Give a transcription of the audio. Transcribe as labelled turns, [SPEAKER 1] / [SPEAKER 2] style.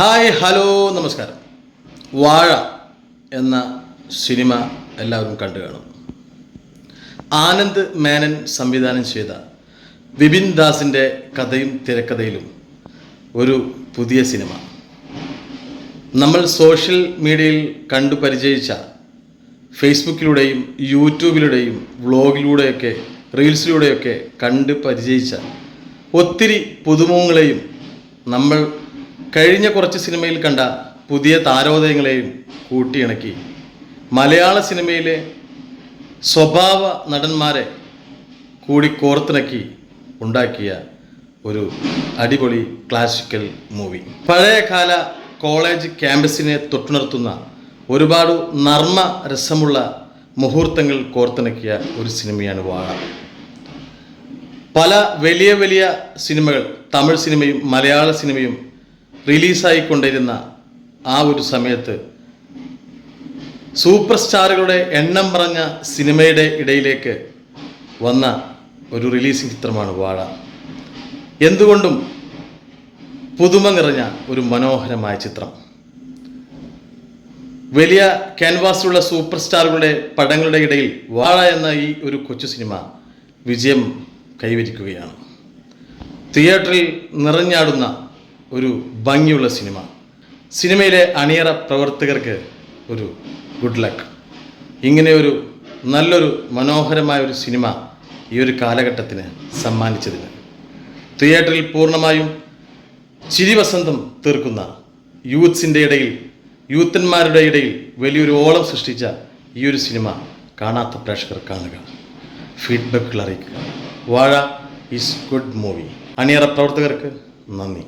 [SPEAKER 1] Hi hello നമസ്കാരം. വാഴ എന്ന സിനിമ എല്ലാവരും കണ്ടു കാണും. ആനന്ദ് മേനൻ സംവിധാനം ചെയ്ത വിപിൻ ദാസിന്റെ കഥയും തിരക്കഥയിലും ഒരു പുതിയ സിനിമ. നമ്മൾ സോഷ്യൽ മീഡിയയിൽ കണ്ടു പരിചയിച്ച ഫേസ്ബുക്കിലൂടെയും യൂട്യൂബിലൂടെയും വ്ളോഗിലൂടെയൊക്കെ റീൽസിലൂടെയൊക്കെ കണ്ട് പരിചയിച്ച ഒത്തിരി പുതുമുഖങ്ങളെയും നമ്മൾ കഴിഞ്ഞ കുറച്ച് സിനിമയിൽ കണ്ട പുതിയ താരോദയങ്ങളെയും കൂട്ടിയിണക്കി. മലയാള സിനിമയിലെ സ്വഭാവ നടന്മാരെ കൂടി കോർത്തിണക്കി ഉണ്ടാക്കിയ ഒരു അടിപൊളി ക്ലാസിക്കൽ മൂവി പഴയകാല കോളേജ് ക്യാമ്പസിനെ തൊട്ടുണർത്തുന്ന ഒരുപാട് നർമ്മ രസമുള്ള മുഹൂർത്തങ്ങൾ കോർത്തിണക്കിയ ഒരു സിനിമയാണ് വാഴ. പല വലിയ വലിയ സിനിമകൾ തമിഴ് സിനിമയും മലയാള സിനിമയും റിലീസായിക്കൊണ്ടിരുന്ന ആ ഒരു സമയത്ത് സൂപ്പർ സ്റ്റാറുകളുടെ എണ്ണം പറഞ്ഞ സിനിമയുടെ ഇടയിലേക്ക് വന്ന ഒരു റിലീസിംഗ് ചിത്രമാണ് വാഴ. എന്തുകൊണ്ടും പുതുമ നിറഞ്ഞ ഒരു മനോഹരമായ ചിത്രം. വലിയ ക്യാൻവാസിലുള്ള സൂപ്പർ സ്റ്റാറുകളുടെ പടങ്ങളുടെ ഇടയിൽ വാഴ എന്ന ഈ ഒരു കൊച്ചു സിനിമ വിജയം കൈവരിക്കുകയാണ്. തിയേറ്ററിൽ നിറഞ്ഞാടുന്ന ഒരു ഭംഗിയുള്ള സിനിമ. സിനിമയിലെ അണിയറ പ്രവർത്തകർക്ക് ഒരു ഗുഡ് ലക്ക് ഇങ്ങനെ ഒരു നല്ലൊരു മനോഹരമായ ഒരു സിനിമ ഈ ഒരു കാലഘട്ടത്തിന് സമ്മാനിച്ചതിന്. തിയേറ്ററിൽ പൂർണമായും ചിരിവസന്തം തീർക്കുന്ന യൂത്ത്സിന്റെ ഇടയിൽ യൂത്തന്മാരുടെ ഇടയിൽ വലിയൊരു ഓളം സൃഷ്ടിച്ച ഈ ഒരു സിനിമ കാണാത്ത പ്രേക്ഷകർ കാണുക. ഫീഡ്ബാക്കുകൾ അറിയിക്കുക. വാഴ ഈസ് ഗുഡ് മൂവി അണിയറ പ്രവർത്തകർക്ക് നന്ദി.